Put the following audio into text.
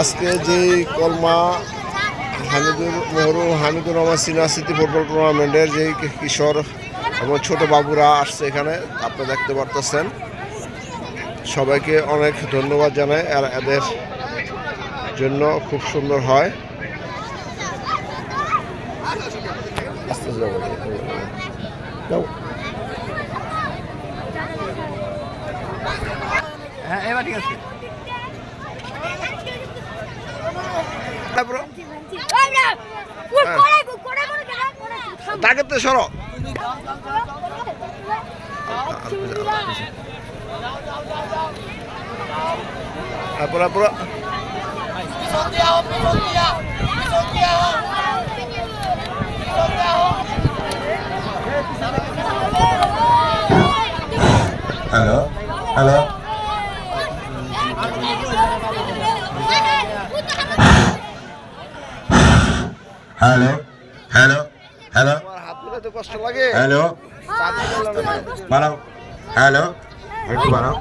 আজকে যেই কলমা Hamidur মহরুম Hamidur Rahman senior city football টুর্নামেন্টের যেই কিশোর এবং ছোট বাবুরা আসছে এখানে, আপনি দেখতে পারতেছেন। সবাইকে অনেক ধন্যবাদ জানাই, আর এদের জন্য খুব সুন্দর হয়। আস্তে আস্তে যাব। যাও। হ্যাঁ এবার ঠিক আছে। তাকে তো সরো। তারপর তারপর hello hello hello hello hello hello বাড়াও। হ্যালো একটু বাড়াও।